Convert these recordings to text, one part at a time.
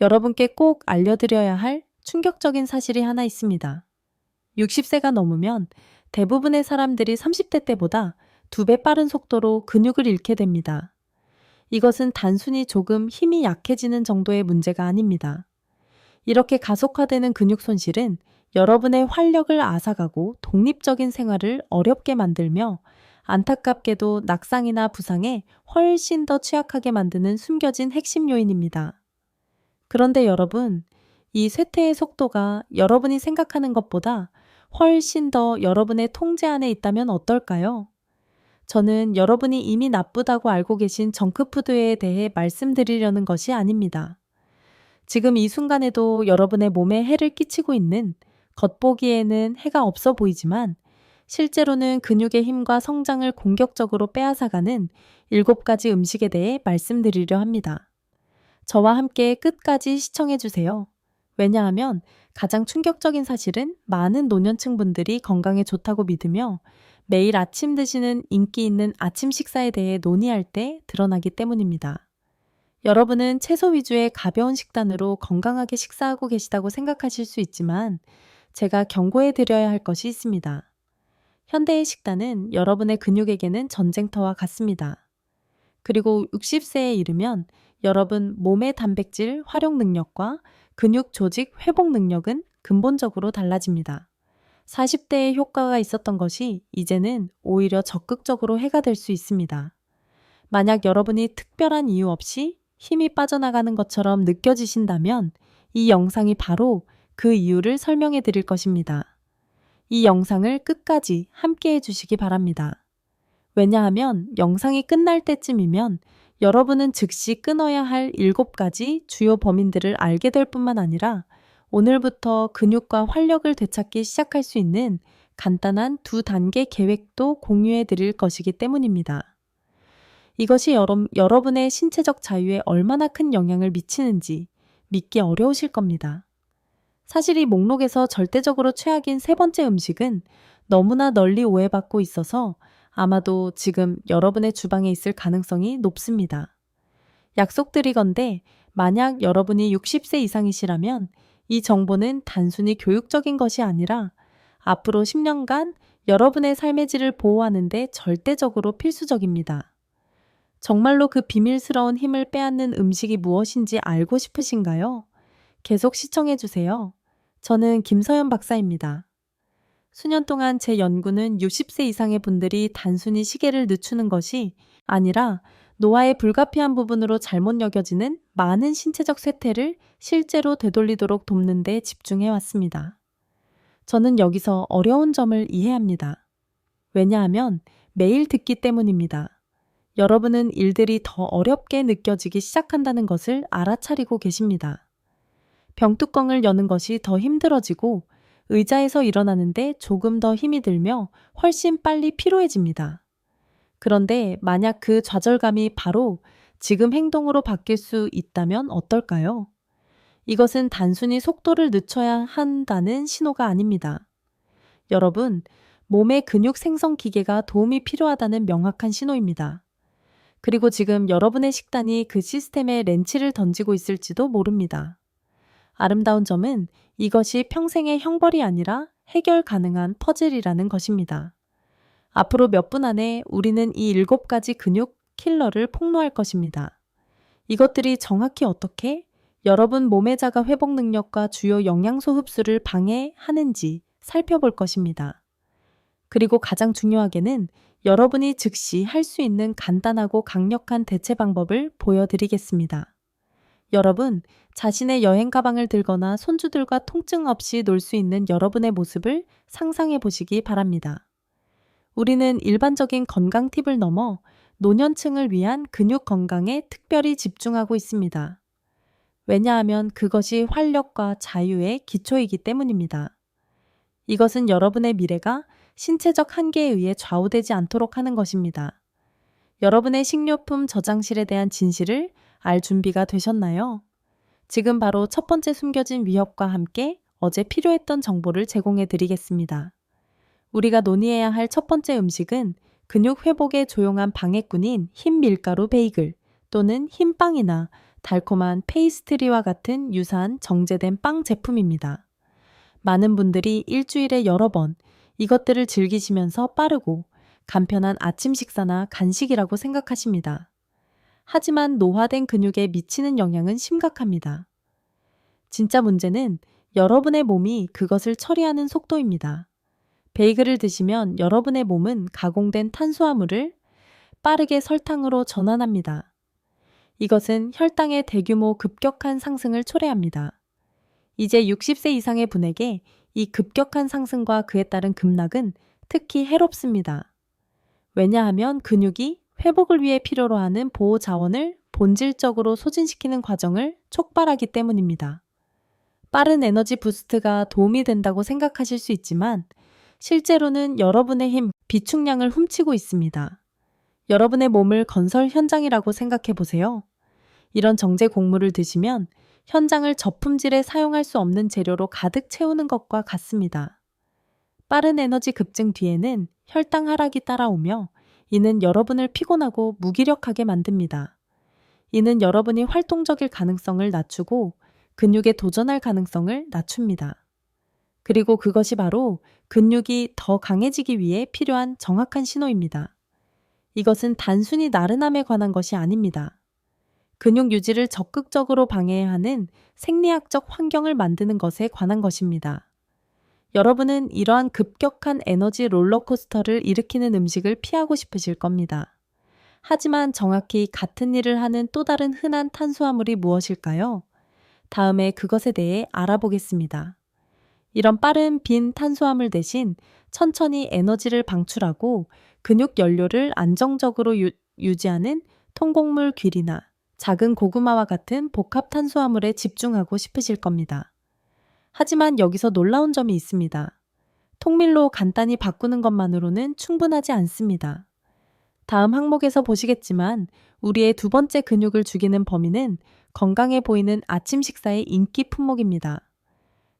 여러분께 꼭 알려드려야 할 충격적인 사실이 하나 있습니다. 60세가 넘으면 대부분의 사람들이 30대 때보다 두 배 빠른 속도로 근육을 잃게 됩니다. 이것은 단순히 조금 힘이 약해지는 정도의 문제가 아닙니다. 이렇게 가속화되는 근육 손실은 여러분의 활력을 앗아가고 독립적인 생활을 어렵게 만들며 안타깝게도 낙상이나 부상에 훨씬 더 취약하게 만드는 숨겨진 핵심 요인입니다. 그런데 여러분, 이 쇠퇴의 속도가 여러분이 생각하는 것보다 훨씬 더 여러분의 통제 안에 있다면 어떨까요? 저는 여러분이 이미 나쁘다고 알고 계신 정크푸드에 대해 말씀드리려는 것이 아닙니다. 지금 이 순간에도 여러분의 몸에 해를 끼치고 있는 겉보기에는 해가 없어 보이지만 실제로는 근육의 힘과 성장을 공격적으로 빼앗아가는 일곱 가지 음식에 대해 말씀드리려 합니다. 저와 함께 끝까지 시청해 주세요. 왜냐하면 가장 충격적인 사실은 많은 노년층 분들이 건강에 좋다고 믿으며 매일 아침 드시는 인기 있는 아침 식사에 대해 논의할 때 드러나기 때문입니다. 여러분은 채소 위주의 가벼운 식단으로 건강하게 식사하고 계시다고 생각하실 수 있지만 제가 경고해 드려야 할 것이 있습니다. 현대의 식단은 여러분의 근육에게는 전쟁터와 같습니다. 그리고 60세에 이르면 여러분 몸의 단백질 활용 능력과 근육 조직 회복 능력은 근본적으로 달라집니다. 40대의 효과가 있었던 것이 이제는 오히려 적극적으로 해가 될 수 있습니다. 만약 여러분이 특별한 이유 없이 힘이 빠져나가는 것처럼 느껴지신다면 이 영상이 바로 그 이유를 설명해 드릴 것입니다. 이 영상을 끝까지 함께 해주시기 바랍니다. 왜냐하면 영상이 끝날 때쯤이면 여러분은 즉시 끊어야 할 7가지 주요 범인들을 알게 될 뿐만 아니라 오늘부터 근육과 활력을 되찾기 시작할 수 있는 간단한 두 단계 계획도 공유해 드릴 것이기 때문입니다. 이것이 여러, 여러분의 신체적 자유에 얼마나 큰 영향을 미치는지 믿기 어려우실 겁니다. 사실 이 목록에서 절대적으로 최악인 세 번째 음식은 너무나 널리 오해받고 있어서 아마도 지금 여러분의 주방에 있을 가능성이 높습니다. 약속드리건데 만약 여러분이 60세 이상이시라면 이 정보는 단순히 교육적인 것이 아니라 앞으로 10년간 여러분의 삶의 질을 보호하는데 절대적으로 필수적입니다. 정말로 그 비밀스러운 힘을 빼앗는 음식이 무엇인지 알고 싶으신가요? 계속 시청해주세요. 저는 김서연 박사입니다. 수년 동안 제 연구는 60세 이상의 분들이 단순히 시계를 늦추는 것이 아니라 노화의 불가피한 부분으로 잘못 여겨지는 많은 신체적 쇠퇴를 실제로 되돌리도록 돕는 데 집중해 왔습니다. 저는 여기서 어려운 점을 이해합니다. 왜냐하면 매일 듣기 때문입니다. 여러분은 일들이 더 어렵게 느껴지기 시작한다는 것을 알아차리고 계십니다. 병뚜껑을 여는 것이 더 힘들어지고 의자에서 일어나는데 조금 더 힘이 들며 훨씬 빨리 피로해집니다. 그런데 만약 그 좌절감이 바로 지금 행동으로 바뀔 수 있다면 어떨까요? 이것은 단순히 속도를 늦춰야 한다는 신호가 아닙니다. 여러분, 몸의 근육 생성 기계가 도움이 필요하다는 명확한 신호입니다. 그리고 지금 여러분의 식단이 그 시스템에 렌치를 던지고 있을지도 모릅니다. 아름다운 점은 이것이 평생의 형벌이 아니라 해결 가능한 퍼즐이라는 것입니다. 앞으로 몇 분 안에 우리는 이 일곱 가지 근육 킬러를 폭로할 것입니다. 이것들이 정확히 어떻게 여러분 몸의 자가 회복 능력과 주요 영양소 흡수를 방해하는지 살펴볼 것입니다. 그리고 가장 중요하게는 여러분이 즉시 할 수 있는 간단하고 강력한 대체 방법을 보여드리겠습니다. 여러분, 자신의 여행 가방을 들거나 손주들과 통증 없이 놀 수 있는 여러분의 모습을 상상해 보시기 바랍니다. 우리는 일반적인 건강 팁을 넘어 노년층을 위한 근육 건강에 특별히 집중하고 있습니다. 왜냐하면 그것이 활력과 자유의 기초이기 때문입니다. 이것은 여러분의 미래가 신체적 한계에 의해 좌우되지 않도록 하는 것입니다. 여러분의 식료품 저장실에 대한 진실을 알 준비가 되셨나요? 지금 바로 첫 번째 숨겨진 위협과 함께 어제 필요했던 정보를 제공해 드리겠습니다. 우리가 논의해야 할 첫 번째 음식은 근육 회복에 조용한 방해꾼인 흰 밀가루 베이글 또는 흰 빵이나 달콤한 페이스트리와 같은 유사한 정제된 빵 제품입니다. 많은 분들이 일주일에 여러 번 이것들을 즐기시면서 빠르고 간편한 아침 식사나 간식이라고 생각하십니다. 하지만 노화된 근육에 미치는 영향은 심각합니다. 진짜 문제는 여러분의 몸이 그것을 처리하는 속도입니다. 베이글을 드시면 여러분의 몸은 가공된 탄수화물을 빠르게 설탕으로 전환합니다. 이것은 혈당의 대규모 급격한 상승을 초래합니다. 이제 60세 이상의 분에게 이 급격한 상승과 그에 따른 급락은 특히 해롭습니다. 왜냐하면 근육이 회복을 위해 필요로 하는 보호 자원을 본질적으로 소진시키는 과정을 촉발하기 때문입니다. 빠른 에너지 부스트가 도움이 된다고 생각하실 수 있지만 실제로는 여러분의 힘 비축량을 훔치고 있습니다. 여러분의 몸을 건설 현장이라고 생각해 보세요. 이런 정제 곡물을 드시면 현장을 저품질에 사용할 수 없는 재료로 가득 채우는 것과 같습니다. 빠른 에너지 급증 뒤에는 혈당 하락이 따라오며 이는 여러분을 피곤하고 무기력하게 만듭니다. 이는 여러분이 활동적일 가능성을 낮추고 근육에 도전할 가능성을 낮춥니다. 그리고 그것이 바로 근육이 더 강해지기 위해 필요한 정확한 신호입니다. 이것은 단순히 나른함에 관한 것이 아닙니다. 근육 유지를 적극적으로 방해해야 하는 생리학적 환경을 만드는 것에 관한 것입니다. 여러분은 이러한 급격한 에너지 롤러코스터를 일으키는 음식을 피하고 싶으실 겁니다. 하지만 정확히 같은 일을 하는 또 다른 흔한 탄수화물이 무엇일까요? 다음에 그것에 대해 알아보겠습니다. 이런 빠른 빈 탄수화물 대신 천천히 에너지를 방출하고 근육 연료를 안정적으로 유, 유지하는 통곡물 귀리나 작은 고구마와 같은 복합 탄수화물에 집중하고 싶으실 겁니다. 하지만 여기서 놀라운 점이 있습니다. 통밀로 간단히 바꾸는 것만으로는 충분하지 않습니다. 다음 항목에서 보시겠지만 우리의 두 번째 근육을 죽이는 범위는 건강해 보이는 아침 식사의 인기 품목입니다.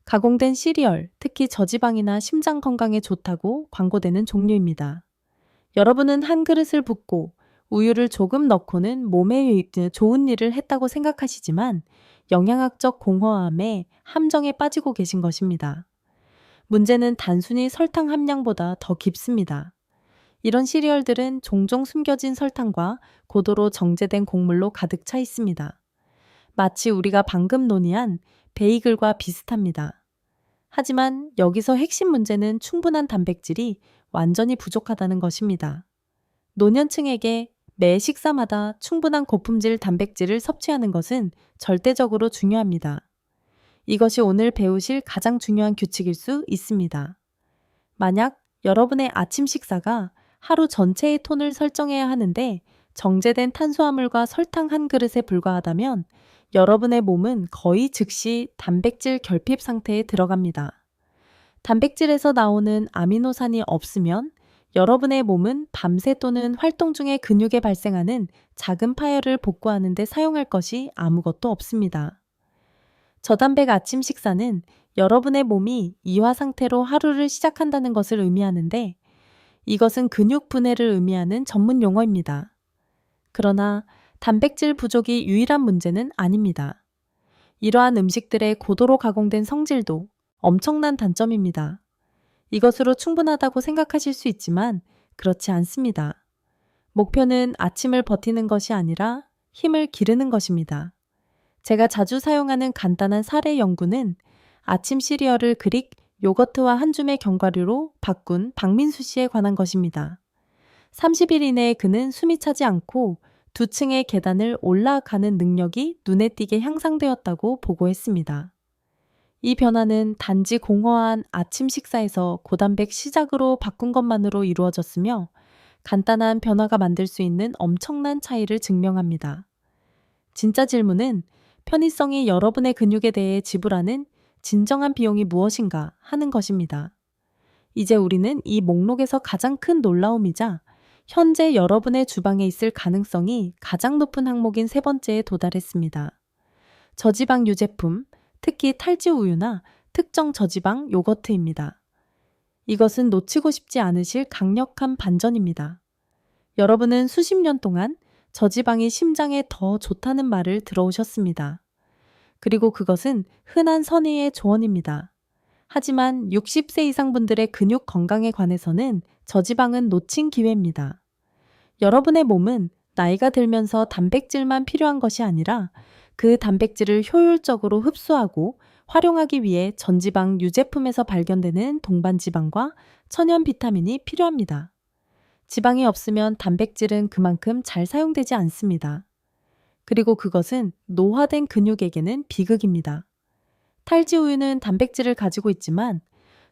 가공된 시리얼, 특히 저지방이나 심장 건강에 좋다고 광고되는 종류입니다. 여러분은 한 그릇을 붓고 우유를 조금 넣고는 몸에 좋은 일을 했다고 생각하시지만 영양학적 공허함에 함정에 빠지고 계신 것입니다. 문제는 단순히 설탕 함량보다 더 깊습니다. 이런 시리얼들은 종종 숨겨진 설탕과 고도로 정제된 곡물로 가득 차 있습니다. 마치 우리가 방금 논의한 베이글과 비슷합니다. 하지만 여기서 핵심 문제는 충분한 단백질이 완전히 부족하다는 것입니다. 노년층에게 매 식사마다 충분한 고품질 단백질을 섭취하는 것은 절대적으로 중요합니다. 이것이 오늘 배우실 가장 중요한 규칙일 수 있습니다. 만약 여러분의 아침 식사가 하루 전체의 톤을 설정해야 하는데 정제된 탄수화물과 설탕 한 그릇에 불과하다면 여러분의 몸은 거의 즉시 단백질 결핍 상태에 들어갑니다. 단백질에서 나오는 아미노산이 없으면 여러분의 몸은 밤새 또는 활동 중에 근육에 발생하는 작은 파열을 복구하는 데 사용할 것이 아무것도 없습니다. 저단백 아침 식사는 여러분의 몸이 이화 상태로 하루를 시작한다는 것을 의미하는데 이것은 근육 분해를 의미하는 전문 용어입니다. 그러나 단백질 부족이 유일한 문제는 아닙니다. 이러한 음식들의 고도로 가공된 성질도 엄청난 단점입니다. 이것으로 충분하다고 생각하실 수 있지만 그렇지 않습니다. 목표는 아침을 버티는 것이 아니라 힘을 기르는 것입니다. 제가 자주 사용하는 간단한 사례 연구는 아침 시리얼을 그릭 요거트와 한 줌의 견과류로 바꾼 박민수 씨에 관한 것입니다. 30일 이내에 그는 숨이 차지 않고 두 층의 계단을 올라가는 능력이 눈에 띄게 향상되었다고 보고했습니다. 이 변화는 단지 공허한 아침 식사에서 고단백 시작으로 바꾼 것만으로 이루어졌으며 간단한 변화가 만들 수 있는 엄청난 차이를 증명합니다. 진짜 질문은 편의성이 여러분의 근육에 대해 지불하는 진정한 비용이 무엇인가 하는 것입니다. 이제 우리는 이 목록에서 가장 큰 놀라움이자 현재 여러분의 주방에 있을 가능성이 가장 높은 항목인 세 번째에 도달했습니다. 저지방 유제품, 특히 탈지 우유나 특정 저지방 요거트입니다. 이것은 놓치고 싶지 않으실 강력한 반전입니다. 여러분은 수십 년 동안 저지방이 심장에 더 좋다는 말을 들어오셨습니다. 그리고 그것은 흔한 선의의 조언입니다. 하지만 60세 이상 분들의 근육 건강에 관해서는 저지방은 놓친 기회입니다. 여러분의 몸은 나이가 들면서 단백질만 필요한 것이 아니라 그 단백질을 효율적으로 흡수하고 활용하기 위해 전지방 유제품에서 발견되는 동반지방과 천연 비타민이 필요합니다. 지방이 없으면 단백질은 그만큼 잘 사용되지 않습니다. 그리고 그것은 노화된 근육에게는 비극입니다. 탈지 우유는 단백질을 가지고 있지만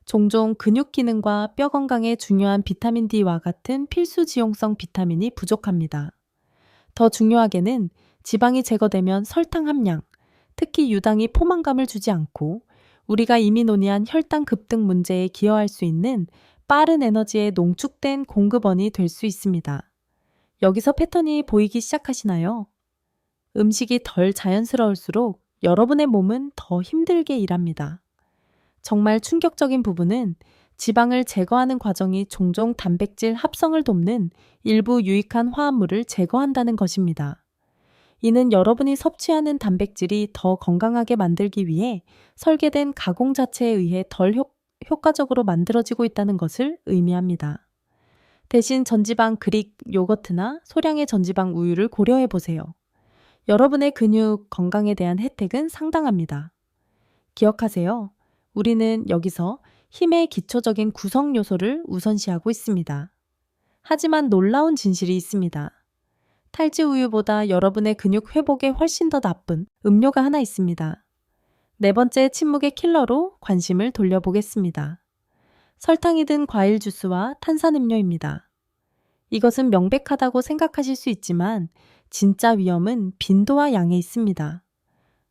종종 근육 기능과 뼈 건강에 중요한 비타민 D와 같은 필수 지용성 비타민이 부족합니다. 더 중요하게는 지방이 제거되면 설탕 함량, 특히 유당이 포만감을 주지 않고 우리가 이미 논의한 혈당 급등 문제에 기여할 수 있는 빠른 에너지의 농축된 공급원이 될 수 있습니다. 여기서 패턴이 보이기 시작하시나요? 음식이 덜 자연스러울수록 여러분의 몸은 더 힘들게 일합니다. 정말 충격적인 부분은 지방을 제거하는 과정이 종종 단백질 합성을 돕는 일부 유익한 화합물을 제거한다는 것입니다. 이는 여러분이 섭취하는 단백질이 더 건강하게 만들기 위해 설계된 가공 자체에 의해 덜 효, 효과적으로 만들어지고 있다는 것을 의미합니다. 대신 전지방 그릭 요거트나 소량의 전지방 우유를 고려해 보세요. 여러분의 근육 건강에 대한 혜택은 상당합니다. 기억하세요. 우리는 여기서 힘의 기초적인 구성 요소를 우선시하고 있습니다. 하지만 놀라운 진실이 있습니다. 탈지 우유보다 여러분의 근육 회복에 훨씬 더 나쁜 음료가 하나 있습니다. 네 번째 침묵의 킬러로 관심을 돌려보겠습니다. 설탕이 든 과일 주스와 탄산음료입니다. 이것은 명백하다고 생각하실 수 있지만 진짜 위험은 빈도와 양에 있습니다.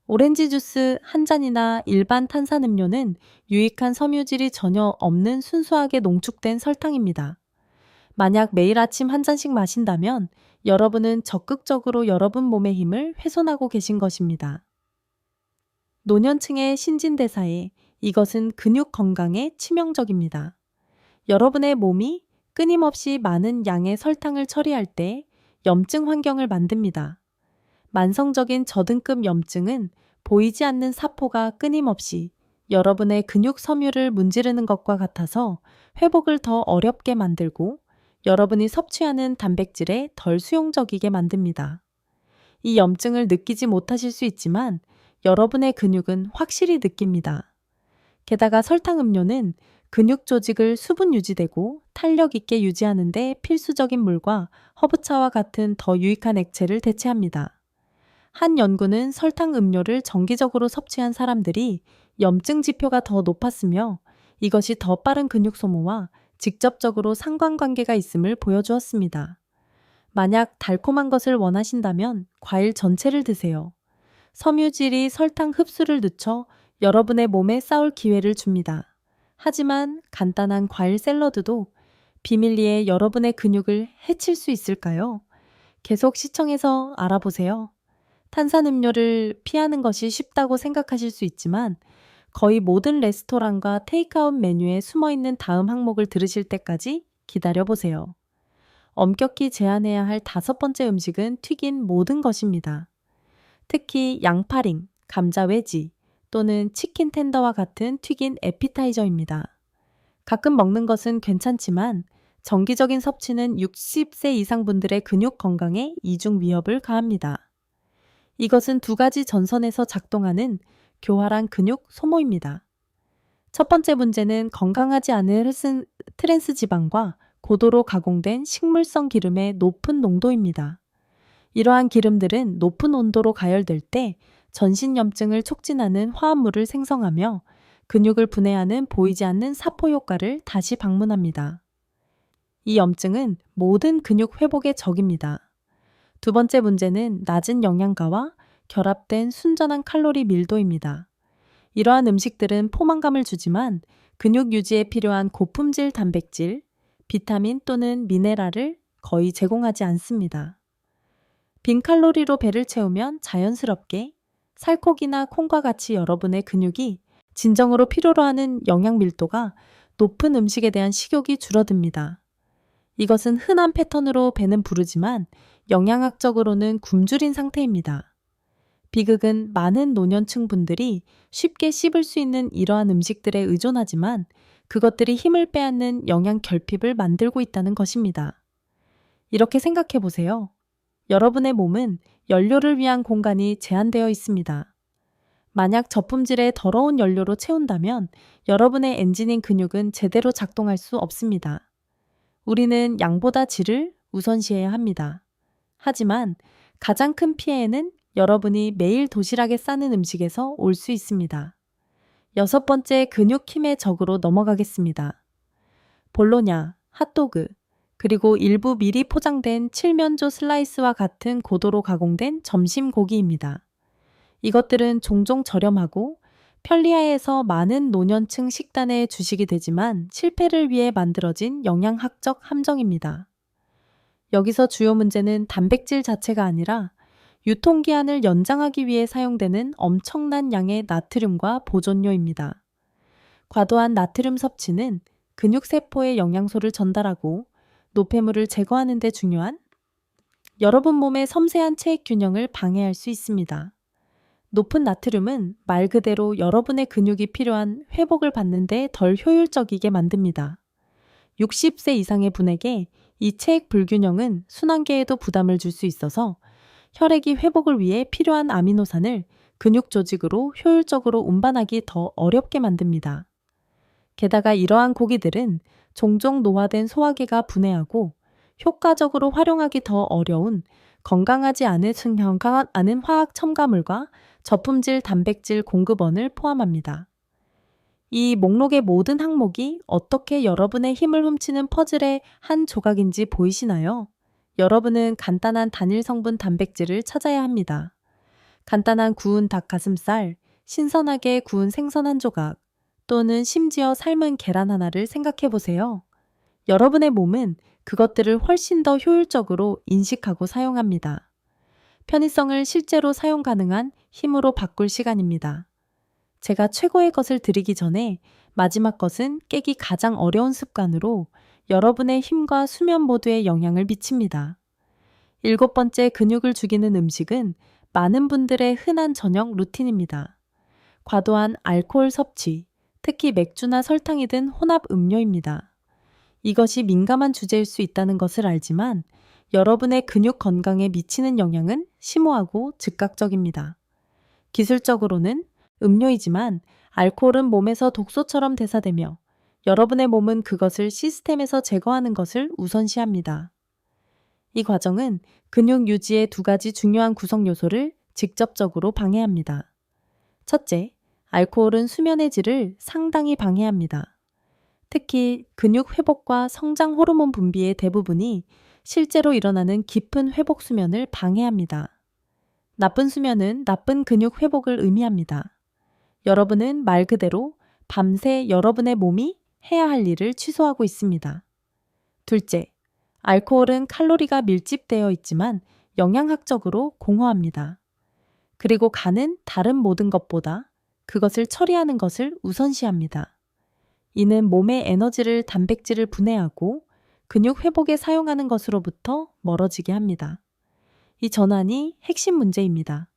오렌지 주스 한 잔이나 일반 탄산음료는 유익한 섬유질이 전혀 없는 순수하게 농축된 설탕입니다. 만약 매일 아침 한 잔씩 마신다면 여러분은 적극적으로 여러분 몸의 힘을 훼손하고 계신 것입니다. 노년층의 신진대사에 이것은 근육 건강에 치명적입니다. 여러분의 몸이 끊임없이 많은 양의 설탕을 처리할 때 염증 환경을 만듭니다. 만성적인 저등급 염증은 보이지 않는 사포가 끊임없이 여러분의 근육 섬유를 문지르는 것과 같아서 회복을 더 어렵게 만들고 여러분이 섭취하는 단백질에 덜 수용적이게 만듭니다. 이 염증을 느끼지 못하실 수 있지만 여러분의 근육은 확실히 느낍니다. 게다가 설탕 음료는 근육 조직을 수분 유지되고 탄력 있게 유지하는데 필수적인 물과 허브차와 같은 더 유익한 액체를 대체합니다. 한 연구는 설탕 음료를 정기적으로 섭취한 사람들이 염증 지표가 더 높았으며 이것이 더 빠른 근육 소모와 직접적으로 상관관계가 있음을 보여주었습니다. 만약 달콤한 것을 원하신다면 과일 전체를 드세요. 섬유질이 설탕 흡수를 늦춰 여러분의 몸에 쌓을 기회를 줍니다. 하지만 간단한 과일 샐러드도 비밀리에 여러분의 근육을 해칠 수 있을까요? 계속 시청해서 알아보세요. 탄산음료를 피하는 것이 쉽다고 생각하실 수 있지만 거의 모든 레스토랑과 테이크아웃 메뉴에 숨어 있는 다음 항목을 들으실 때까지 기다려 보세요. 엄격히 제한해야 할 다섯 번째 음식은 튀긴 모든 것입니다. 특히 양파링, 감자 외지 또는 치킨 텐더와 같은 튀긴 에피타이저입니다. 가끔 먹는 것은 괜찮지만 정기적인 섭취는 60세 이상 분들의 근육 건강에 이중 위협을 가합니다. 이것은 두 가지 전선에서 작동하는 교활한 근육 소모입니다. 첫 번째 문제는 건강하지 않은 트랜스 지방과 고도로 가공된 식물성 기름의 높은 농도입니다. 이러한 기름들은 높은 온도로 가열될 때 전신염증을 촉진하는 화합물을 생성하며 근육을 분해하는 보이지 않는 사포 효과를 다시 방문합니다. 이 염증은 모든 근육 회복의 적입니다. 두 번째 문제는 낮은 영양가와 결합된 순전한 칼로리 밀도입니다. 이러한 음식들은 포만감을 주지만 근육 유지에 필요한 고품질 단백질, 비타민 또는 미네랄을 거의 제공하지 않습니다. 빈 칼로리로 배를 채우면 자연스럽게 살코기나 콩과 같이 여러분의 근육이 진정으로 필요로 하는 영양 밀도가 높은 음식에 대한 식욕이 줄어듭니다. 이것은 흔한 패턴으로 배는 부르지만 영양학적으로는 굶주린 상태입니다. 비극은 많은 노년층 분들이 쉽게 씹을 수 있는 이러한 음식들에 의존하지만 그것들이 힘을 빼앗는 영양 결핍을 만들고 있다는 것입니다. 이렇게 생각해 보세요. 여러분의 몸은 연료를 위한 공간이 제한되어 있습니다. 만약 저품질의 더러운 연료로 채운다면 여러분의 엔진인 근육은 제대로 작동할 수 없습니다. 우리는 양보다 질을 우선시해야 합니다. 하지만 가장 큰 피해는 여러분이 매일 도시락에 싸는 음식에서 올 수 있습니다. 여섯 번째 근육 힘의 적으로 넘어가겠습니다. 볼로냐, 핫도그, 그리고 일부 미리 포장된 칠면조 슬라이스와 같은 고도로 가공된 점심 고기입니다. 이것들은 종종 저렴하고 편리하에서 많은 노년층 식단에 주식이 되지만 실패를 위해 만들어진 영양학적 함정입니다. 여기서 주요 문제는 단백질 자체가 아니라 유통기한을 연장하기 위해 사용되는 엄청난 양의 나트륨과 보존료입니다. 과도한 나트륨 섭취는 근육세포에 영양소를 전달하고 노폐물을 제거하는 데 중요한 여러분 몸의 섬세한 체액 균형을 방해할 수 있습니다. 높은 나트륨은 말 그대로 여러분의 근육이 필요한 회복을 받는데 덜 효율적이게 만듭니다. 60세 이상의 분에게 이 체액 불균형은 순환계에도 부담을 줄 수 있어서 혈액이 회복을 위해 필요한 아미노산을 근육 조직으로 효율적으로 운반하기 더 어렵게 만듭니다. 게다가 이러한 고기들은 종종 노화된 소화기가 분해하고 효과적으로 활용하기 더 어려운 건강하지 않은 않은 화학 첨가물과 저품질 단백질 공급원을 포함합니다. 이 목록의 모든 항목이 어떻게 여러분의 힘을 훔치는 퍼즐의 한 조각인지 보이시나요? 여러분은 간단한 단일 성분 단백질을 찾아야 합니다. 간단한 구운 닭 가슴살, 신선하게 구운 생선 한 조각, 또는 심지어 삶은 계란 하나를 생각해 보세요. 여러분의 몸은 그것들을 훨씬 더 효율적으로 인식하고 사용합니다. 편의성을 실제로 사용 가능한 힘으로 바꿀 시간입니다. 제가 최고의 것을 드리기 전에 마지막 것은 깨기 가장 어려운 습관으로 여러분의 힘과 수면 모두에 영향을 미칩니다. 일곱 번째 근육을 죽이는 음식은 많은 분들의 흔한 저녁 루틴입니다. 과도한 알코올 섭취, 특히 맥주나 설탕이 든 혼합 음료입니다. 이것이 민감한 주제일 수 있다는 것을 알지만 여러분의 근육 건강에 미치는 영향은 심오하고 즉각적입니다. 기술적으로는 음료이지만 알코올은 몸에서 독소처럼 대사되며 여러분의 몸은 그것을 시스템에서 제거하는 것을 우선시합니다. 이 과정은 근육 유지의 두 가지 중요한 구성 요소를 직접적으로 방해합니다. 첫째, 알코올은 수면의 질을 상당히 방해합니다. 특히 근육 회복과 성장 호르몬 분비의 대부분이 실제로 일어나는 깊은 회복 수면을 방해합니다. 나쁜 수면은 나쁜 근육 회복을 의미합니다. 여러분은 말 그대로 밤새 여러분의 몸이 해야 할 일을 취소하고 있습니다. 둘째, 알코올은 칼로리가 밀집되어 있지만 영양학적으로 공허합니다. 그리고 간은 다른 모든 것보다 그것을 처리하는 것을 우선시합니다. 이는 몸의 에너지를 단백질을 분해하고 근육 회복에 사용하는 것으로부터 멀어지게 합니다. 이 전환이 핵심 문제입니다.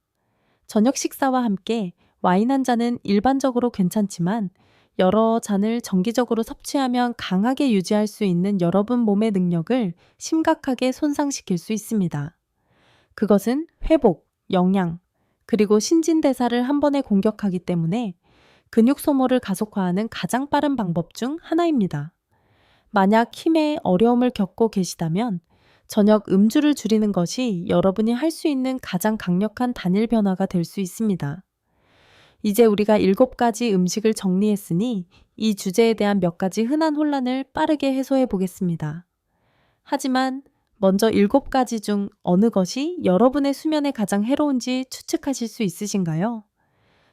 저녁 식사와 함께 와인 한 잔은 일반적으로 괜찮지만 여러 잔을 정기적으로 섭취하면 강하게 유지할 수 있는 여러분 몸의 능력을 심각하게 손상시킬 수 있습니다. 그것은 회복, 영양, 그리고 신진대사를 한 번에 공격하기 때문에 근육 소모를 가속화하는 가장 빠른 방법 중 하나입니다. 만약 힘에 어려움을 겪고 계시다면 저녁 음주를 줄이는 것이 여러분이 할 수 있는 가장 강력한 단일 변화가 될 수 있습니다. 이제 우리가 일곱 가지 음식을 정리했으니 이 주제에 대한 몇 가지 흔한 혼란을 빠르게 해소해 보겠습니다. 하지만 먼저 일곱 가지 중 어느 것이 여러분의 수면에 가장 해로운지 추측하실 수 있으신가요?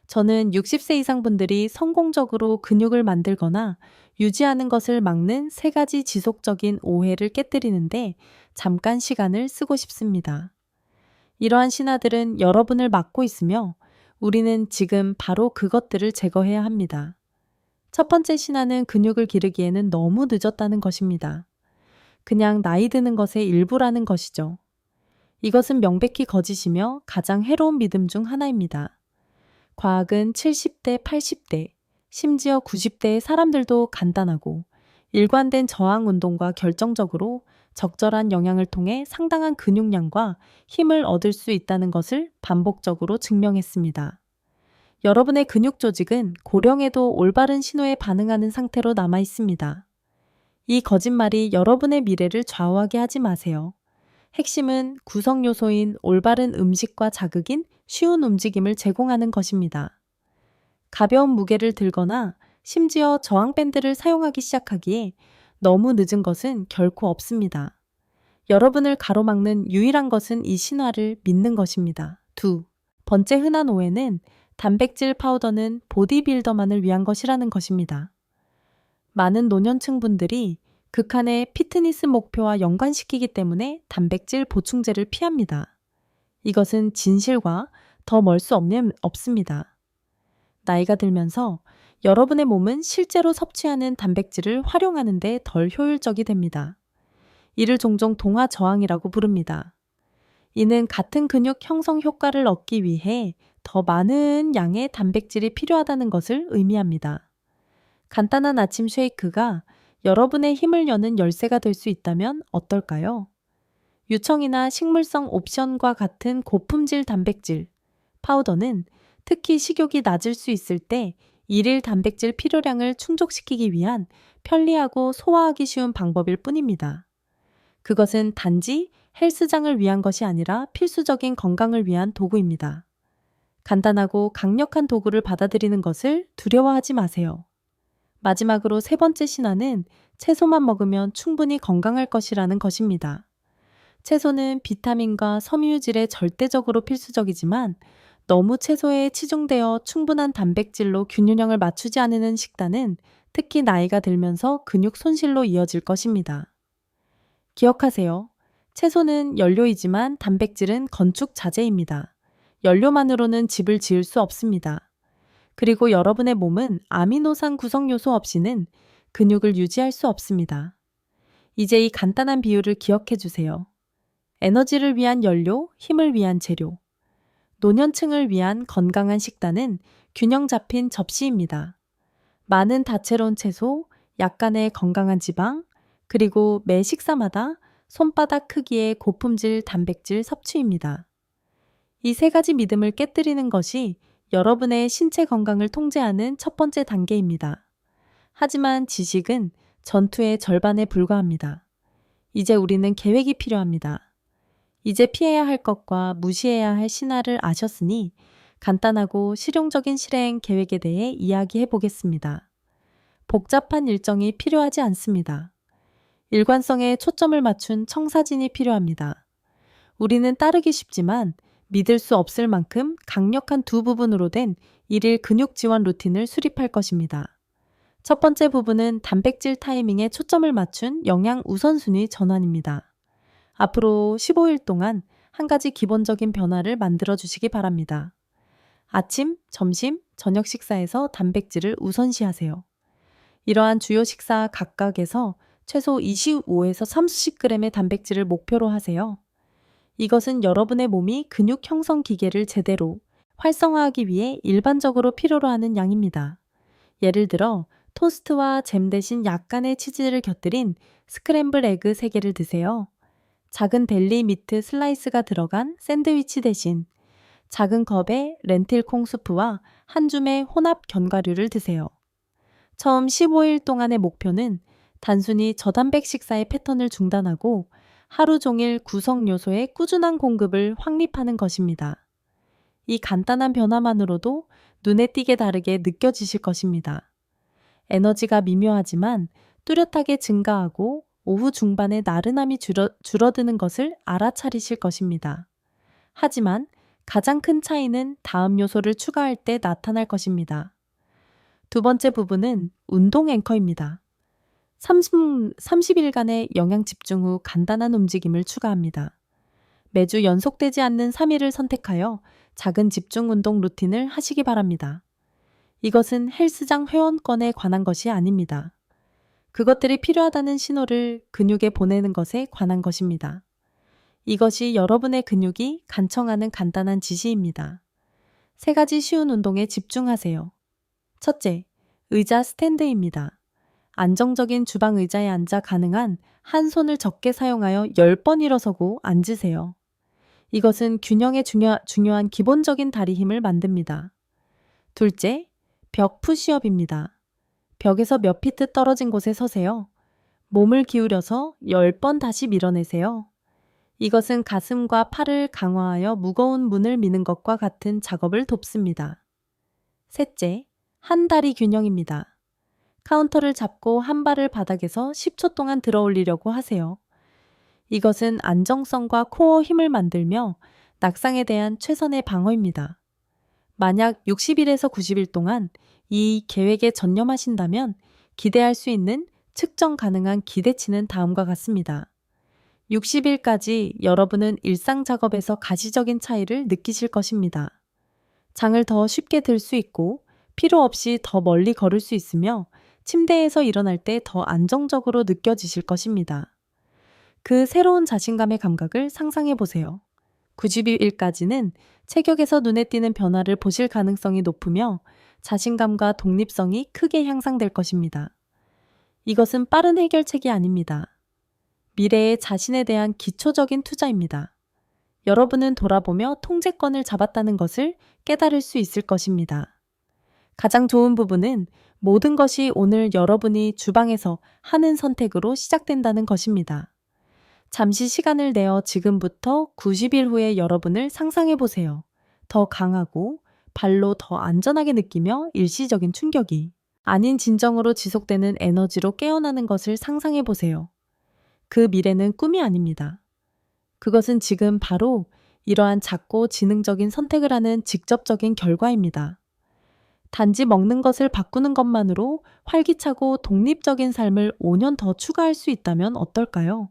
저는 60세 이상 분들이 성공적으로 근육을 만들거나 유지하는 것을 막는 세 가지 지속적인 오해를 깨뜨리는데 잠깐 시간을 쓰고 싶습니다. 이러한 신화들은 여러분을 막고 있으며 우리는 지금 바로 그것들을 제거해야 합니다. 첫 번째 신화는 근육을 기르기에는 너무 늦었다는 것입니다. 그냥 나이 드는 것의 일부라는 것이죠. 이것은 명백히 거짓이며 가장 해로운 믿음 중 하나입니다. 과학은 70대, 80대, 심지어 90대의 사람들도 간단하고 일관된 저항 운동과 결정적으로 적절한 영양을 통해 상당한 근육량과 힘을 얻을 수 있다는 것을 반복적으로 증명했습니다. 여러분의 근육 조직은 고령에도 올바른 신호에 반응하는 상태로 남아 있습니다. 이 거짓말이 여러분의 미래를 좌우하게 하지 마세요. 핵심은 구성 요소인 올바른 음식과 자극인 쉬운 움직임을 제공하는 것입니다. 가벼운 무게를 들거나 심지어 저항밴드를 사용하기 시작하기에 너무 늦은 것은 결코 없습니다. 여러분을 가로막는 유일한 것은 이 신화를 믿는 것입니다. 두 번째 흔한 오해는 단백질 파우더는 보디빌더만을 위한 것이라는 것입니다. 많은 노년층 분들이 극한의 피트니스 목표와 연관시키기 때문에 단백질 보충제를 피합니다. 이것은 진실과 더 멀 수 없는 없습니다. 나이가 들면서 여러분의 몸은 실제로 섭취하는 단백질을 활용하는데 덜 효율적이 됩니다. 이를 종종 동화 저항이라고 부릅니다. 이는 같은 근육 형성 효과를 얻기 위해 더 많은 양의 단백질이 필요하다는 것을 의미합니다. 간단한 아침 쉐이크가 여러분의 힘을 여는 열쇠가 될 수 있다면 어떨까요? 유청이나 식물성 옵션과 같은 고품질 단백질, 파우더는 특히 식욕이 낮을 수 있을 때 일일 단백질 필요량을 충족시키기 위한 편리하고 소화하기 쉬운 방법일 뿐입니다. 그것은 단지 헬스장을 위한 것이 아니라 필수적인 건강을 위한 도구입니다. 간단하고 강력한 도구를 받아들이는 것을 두려워하지 마세요. 마지막으로 세 번째 신화는 채소만 먹으면 충분히 건강할 것이라는 것입니다. 채소는 비타민과 섬유질에 절대적으로 필수적이지만 너무 채소에 치중되어 충분한 단백질로 균형을 맞추지 않는 식단은 특히 나이가 들면서 근육 손실로 이어질 것입니다. 기억하세요. 채소는 연료이지만 단백질은 건축 자재입니다. 연료만으로는 집을 지을 수 없습니다. 그리고 여러분의 몸은 아미노산 구성 요소 없이는 근육을 유지할 수 없습니다. 이제 이 간단한 비유를 기억해 주세요. 에너지를 위한 연료, 힘을 위한 재료. 노년층을 위한 건강한 식단은 균형 잡힌 접시입니다. 많은 다채로운 채소, 약간의 건강한 지방, 그리고 매 식사마다 손바닥 크기의 고품질 단백질 섭취입니다. 이 세 가지 믿음을 깨뜨리는 것이 여러분의 신체 건강을 통제하는 첫 번째 단계입니다. 하지만 지식은 전투의 절반에 불과합니다. 이제 우리는 계획이 필요합니다. 이제 피해야 할 것과 무시해야 할 신화를 아셨으니 간단하고 실용적인 실행 계획에 대해 이야기해 보겠습니다. 복잡한 일정이 필요하지 않습니다. 일관성에 초점을 맞춘 청사진이 필요합니다. 우리는 따르기 쉽지만 믿을 수 없을 만큼 강력한 두 부분으로 된 일일 근육 지원 루틴을 수립할 것입니다. 첫 번째 부분은 단백질 타이밍에 초점을 맞춘 영양 우선순위 전환입니다. 앞으로 15일 동안 한 가지 기본적인 변화를 만들어 주시기 바랍니다. 아침, 점심, 저녁 식사에서 단백질을 우선시하세요. 이러한 주요 식사 각각에서 최소 25에서 30g의 단백질을 목표로 하세요. 이것은 여러분의 몸이 근육 형성 기계를 제대로 활성화하기 위해 일반적으로 필요로 하는 양입니다. 예를 들어 토스트와 잼 대신 약간의 치즈를 곁들인 스크램블 에그 3개를 드세요. 작은 델리 미트 슬라이스가 들어간 샌드위치 대신 작은 컵에 렌틸 콩 수프와 한 줌의 혼합 견과류를 드세요. 처음 15일 동안의 목표는 단순히 저단백 식사의 패턴을 중단하고 하루 종일 구성 요소의 꾸준한 공급을 확립하는 것입니다. 이 간단한 변화만으로도 눈에 띄게 다르게 느껴지실 것입니다. 에너지가 미묘하지만 뚜렷하게 증가하고 오후 중반에 나른함이 줄어, 줄어드는 것을 알아차리실 것입니다. 하지만 가장 큰 차이는 다음 요소를 추가할 때 나타날 것입니다. 두 번째 부분은 운동 앵커입니다. 30, 30일간의 영양 집중 후 간단한 움직임을 추가합니다. 매주 연속되지 않는 3일을 선택하여 작은 집중 운동 루틴을 하시기 바랍니다. 이것은 헬스장 회원권에 관한 것이 아닙니다. 그것들이 필요하다는 신호를 근육에 보내는 것에 관한 것입니다. 이것이 여러분의 근육이 간청하는 간단한 지시입니다. 세 가지 쉬운 운동에 집중하세요. 첫째, 의자 스탠드입니다. 안정적인 주방 의자에 앉아 가능한 한 손을 적게 사용하여 10번 일어서고 앉으세요. 이것은 균형에 중요, 중요한 기본적인 다리 힘을 만듭니다. 둘째, 벽 푸시업입니다. 벽에서 몇 피트 떨어진 곳에 서세요. 몸을 기울여서 10번 다시 밀어내세요. 이것은 가슴과 팔을 강화하여 무거운 문을 미는 것과 같은 작업을 돕습니다. 셋째, 한 다리 균형입니다. 카운터를 잡고 한 발을 바닥에서 10초 동안 들어 올리려고 하세요. 이것은 안정성과 코어 힘을 만들며 낙상에 대한 최선의 방어입니다. 만약 60일에서 90일 동안 이 계획에 전념하신다면 기대할 수 있는 측정 가능한 기대치는 다음과 같습니다. 60일까지 여러분은 일상 작업에서 가시적인 차이를 느끼실 것입니다. 장을 더 쉽게 들 수 있고 필요 없이 더 멀리 걸을 수 있으며 침대에서 일어날 때 더 안정적으로 느껴지실 것입니다. 그 새로운 자신감의 감각을 상상해 보세요. 90일까지는 체격에서 눈에 띄는 변화를 보실 가능성이 높으며 자신감과 독립성이 크게 향상될 것입니다. 이것은 빠른 해결책이 아닙니다. 미래의 자신에 대한 기초적인 투자입니다. 여러분은 돌아보며 통제권을 잡았다는 것을 깨달을 수 있을 것입니다. 가장 좋은 부분은 모든 것이 오늘 여러분이 주방에서 하는 선택으로 시작된다는 것입니다. 잠시 시간을 내어 지금부터 90일 후의 여러분을 상상해 보세요. 더 강하고 발로 더 안전하게 느끼며 일시적인 충격이 아닌 진정으로 지속되는 에너지로 깨어나는 것을 상상해 보세요. 그 미래는 꿈이 아닙니다. 그것은 지금 바로 이러한 작고 지능적인 선택을 하는 직접적인 결과입니다. 단지 먹는 것을 바꾸는 것만으로 활기차고 독립적인 삶을 5년 더 추가할 수 있다면 어떨까요?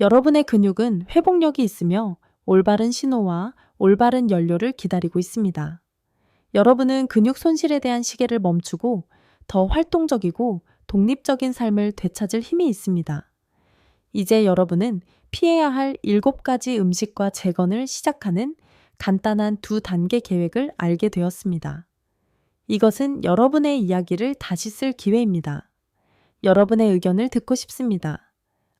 여러분의 근육은 회복력이 있으며 올바른 신호와 올바른 연료를 기다리고 있습니다. 여러분은 근육 손실에 대한 시계를 멈추고 더 활동적이고 독립적인 삶을 되찾을 힘이 있습니다. 이제 여러분은 피해야 할 7가지 음식과 재건을 시작하는 간단한 두 단계 계획을 알게 되었습니다. 이것은 여러분의 이야기를 다시 쓸 기회입니다. 여러분의 의견을 듣고 싶습니다.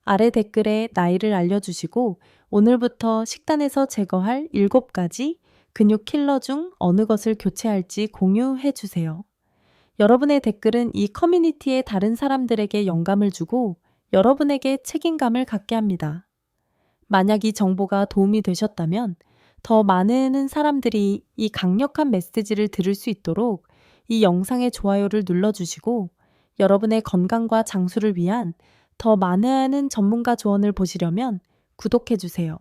아래 댓글에 나이를 알려주시고 오늘부터 식단에서 제거할 7가지 근육 킬러 중 어느 것을 교체할지 공유해 주세요. 여러분의 댓글은 이 커뮤니티의 다른 사람들에게 영감을 주고 여러분에게 책임감을 갖게 합니다. 만약 이 정보가 도움이 되셨다면 더 많은 사람들이 이 강력한 메시지를 들을 수 있도록 이 영상의 좋아요를 눌러주시고 여러분의 건강과 장수를 위한 더 많은 전문가 조언을 보시려면 구독해주세요.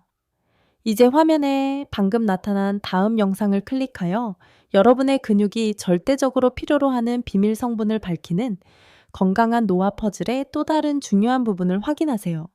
이제 화면에 방금 나타난 다음 영상을 클릭하여 여러분의 근육이 절대적으로 필요로 하는 비밀 성분을 밝히는 건강한 노화 퍼즐의 또 다른 중요한 부분을 확인하세요.